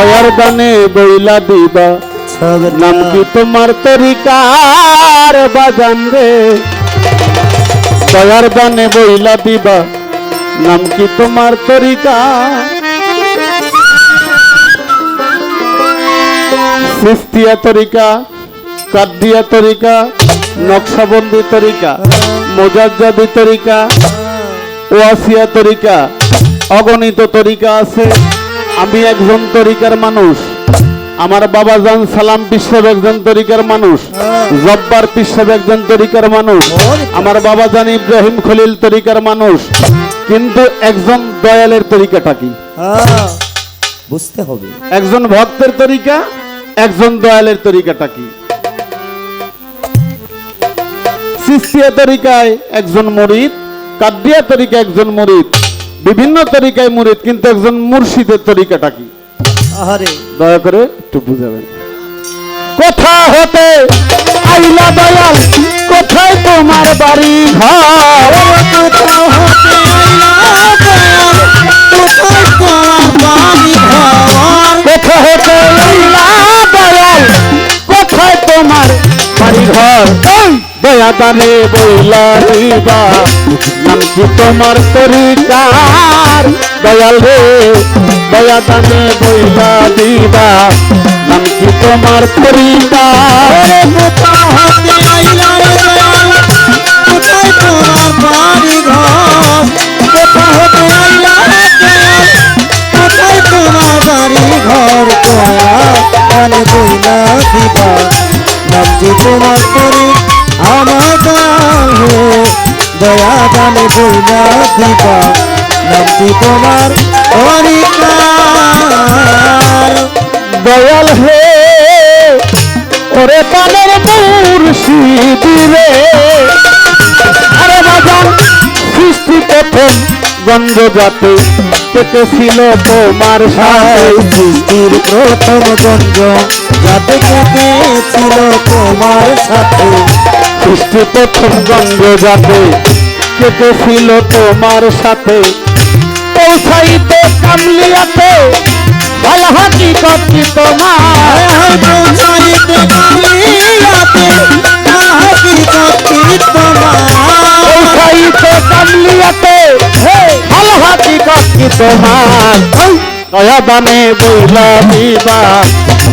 দয়ার দানে বইলা দিবা। নাম কি তোমার তরিকার বাজান রে? দয়ার দানে বইলা দিবা। নাম কি তোমার তরিকা? সৃষ্টিয়া তরিকা কাদ্দিয়া তরিকা নকশাবন্দি তরিকা মোজাজ্জাদি তরিকা ওয়াসিয়া তরিকা অগণিত তরিকা আছে। আমি একজন তরিকার মানুষ। আমার বাবা জান সালাম পিসাব একজন তরিকার মানুষ। জব্বার পিসাব একজন তরিকার মানুষ। আমার বাবা জান ইব্রাহিম খলিল তরিকার মানুষ। কিন্তু একজন দয়ালের তরিকাটা কি? বুঝতে হবে। একজন ভক্তের তরিকা একজন দয়ালের তরিকাটা কি? সিস্তিয়া তরিকায় একজন মরিদ কাদ্দিয়া তরিকা একজন মরিদ। বিভিন্ন তরিকায় মরিদ কিন্তু একজন মুর্শিদের তরিকাটা কি? আহারে। দয়া করে একটু বুঝাবেন। কোথা হতে আইলা দয়াল কোথায় তোমার বাড়ি ঘর? কোথাও হতে আইলা দয়াল, কোথায় তোমার বাড়ি ঘর? কোথা হতে আইলা দয়াল কোথায় তোমার বাড়ি ঘর? এই দয়া দানে বইলা দিবা নাম কি তোমার তরিকার দয়াল রে দয়া দানে বইলা দিবা নাম কি তোমার তরিকার কোথাও হতে আইলা রে দয়াল, কোথায় তোমার বাড়ি ঘর? দয়া দানে বইলা দিবা নামটি তোমার অরিকার দয়াল হে ওরে পানের মুর্শিদ রে। আরে বাজান সৃষ্টি প্রথম গন্ধ যাতে কেটেছিল তোমার সাথে। সৃষ্টির প্রথম গঞ্জ যাতে কেটেছিল তোমার সাথে। সৃষ্টি প্রথম গন্ধ যাতে কেটেছিল তোমার সাথে। পৌঁছাইতে কামলিয়াতে ভালো হাকিকত কি তোমার আয় পৌঁছাইতে কালিয়াতে হাকিকত কি তোমার পৌঁছাইতে কামলিয়াতে ভালো হাকিকত কি তোমার দয়া দানে বইলা দিবা।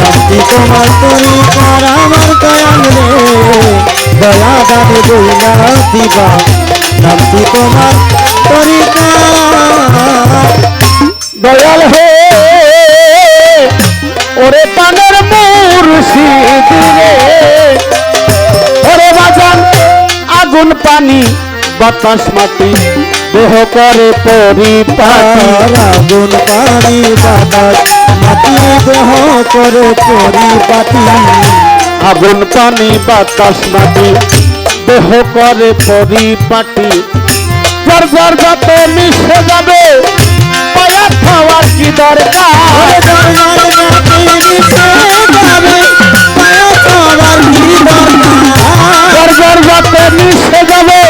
নামটি তোমার তরিকার আমার দয়াল রে। দয়া জানে বইলা দিবা নামটি তোমার তরিকার দয়াল হে, ওরে পানের মুর্শিদ রে। ওরে বাজান, আগুন, পানি, বাতাস, মাটি, দেহ করে পরিপাটি। আগুন, পানি, বাতাস দেহ করে পরিপাটি আগুন পানি বাতাস মাটি দেহ করে পরিপাটি জর জর যাতে মিশে যাবে পায়া খাওয়ার কি দরকার গর্বর যাতে মিশে যাবে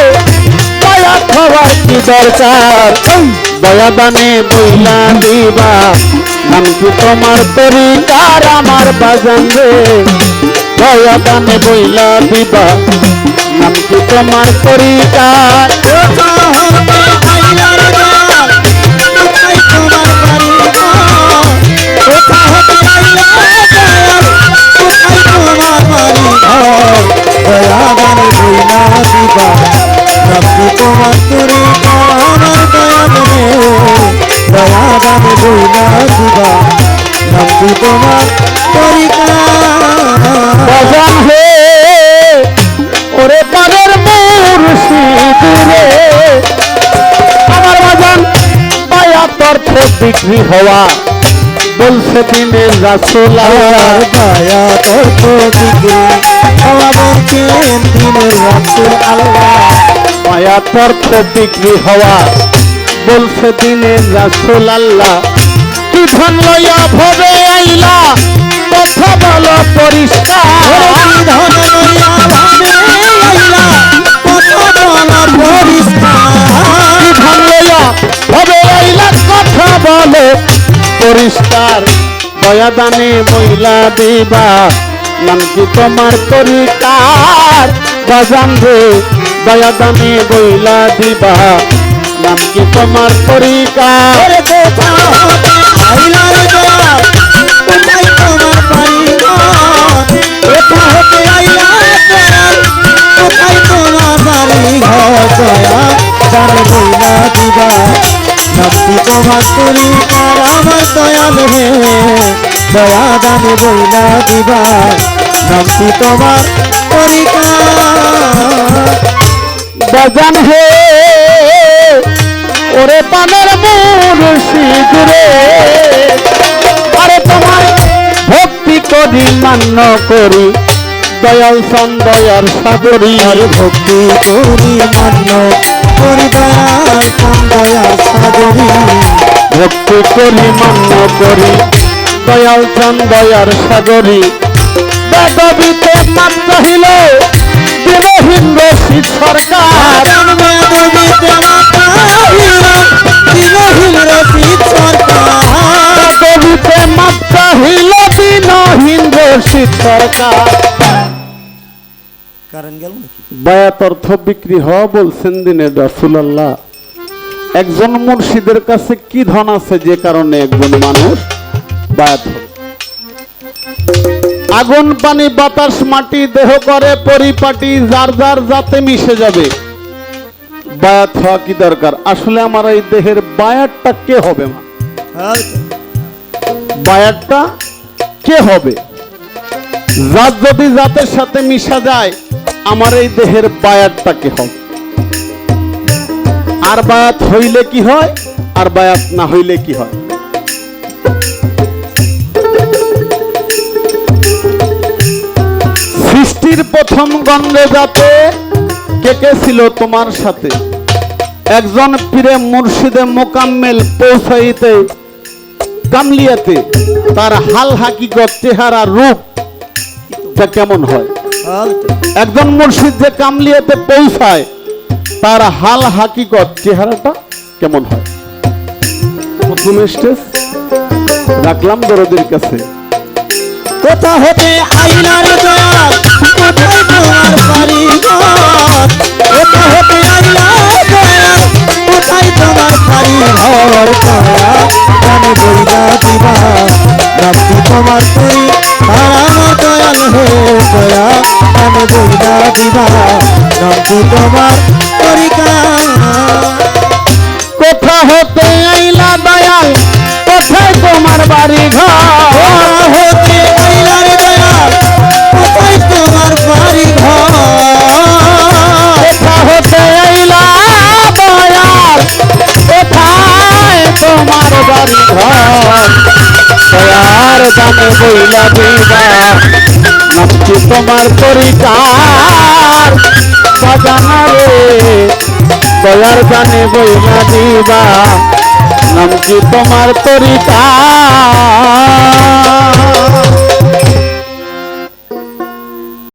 পায়া খাওয়ার কি দরকার দয়া দানে বইলা দিবা নাম তোমার তরিকার আমার বাজান। রে দয়া বইলা দিবা। নাম তোমার তরিকার তোমার তরি আমার দয়াল রে দয়া নামটি তোমার তরিকা হে ওরে পানের মুর্শিদ রে আমার বাজান বিক্রি হওয়া। বলছে দিনের রাসুল বিক্রি হওয়া বলছেন দিনের রাসূল আল্লাহ। মায়াত অর্থ বিক্রি হওয়া। বলছে দিনে রাসুল আল্লাহ। কি ধন লইয়া ভবে। আইলা কথা বলো পরিষ্কার। বলা পরিষ্কার কি ধন লইয়া ভবে আইলা কথা বলো পরিষ্কার। দয়া দানে মহিলা দিবা নাম কি তোমার তরিকার বাজান রে বইলা দিবা নাম কি তোমার তরিকার নামটি তোমার তরিকার আমার দয়াল হে। দয়া দানে বইলা দিবা নামটি তোমার তরিকার বাজান হে ওরে পানের মুর্শিদ রে আরে তোমার ভক্তি করি মান্য করি। দয়াল সন্দয়ার সাগরী। আর ভক্তি করি মান্য ভক্তি করি, মান্য করি, দয়াল চন্দয়ার সাগরী। বেদবিতে মাত চাহিল দিলহীন রশিদ সরকার। মাত্রা হইল বিনহীন রশিদ সরকার। কারণ গেল নাকি? বায়াত অর্থ বিক্রি হওয়া বলছেন দিনে রাসুলাল্লাহ। একজন মুর্শিদের কাছে কি ধন আছে যে কারণে একজন মানুষ বায়াত হবে আগুন পানি বাতাস মাটি দেহ করে পরিপাটি যার যার যাতে মিশে যাবে। বায়াত হওয়া কি দরকার? আসলে আমার এই দেহের বায়াতটা কে হবে মা? বায়ারটা কে? হবে? জাত যদি জাতের সাথে মিশা যায় আমার এই দেহের বায়াতটা কে হবে আর বায়াত হইলে কি হয়? আর বায়াত না হইলে কি হয়? সৃষ্টির প্রথম গন্ধে যাতে কে কে ছিল তোমার সাথে? একজন পীরে মুর্শিদে মোকাম্মেল পৌঁছাইতে, কামলিয়াতে, তার হাল হাকিকত চেহারা, রূপ তা কেমন হয়? একজন মুর্শিদ যে কামলিয়াতে পৌঁছায়, তার হাল হাকিকত চেহারাটা কেমন হয়? প্রথম স্টেজ, রাখলাম দরদের কাছে। কোথা হতে আইলার দয়াল কোথায় তোমার বাড়ি কোথা হতে আইলার দয়াল কোথায় তোমার বাড়ি দয়া জানে বইলা দিবা নামটি তোমার তরি আর আমার দয়াল হে দয়া জানে বইলা দিবা নামটি তোমার তরিকা কোথা হতে আইলা দয়াল? কোথায় তোমার বাড়ি ঘর? হতে আইলার দয়াল? কোথায় তোমার বাড়ি ঘর? কোথা হতে আইলা দয়াল? কোথায় তোমার বাড়ি ঘর? দয়ার দামে বইলা দিবা নামছি তোমার পরিকার। সাজানা রে দয়ার গানে বইলা দিবা। নাম কি তোমার তরিকার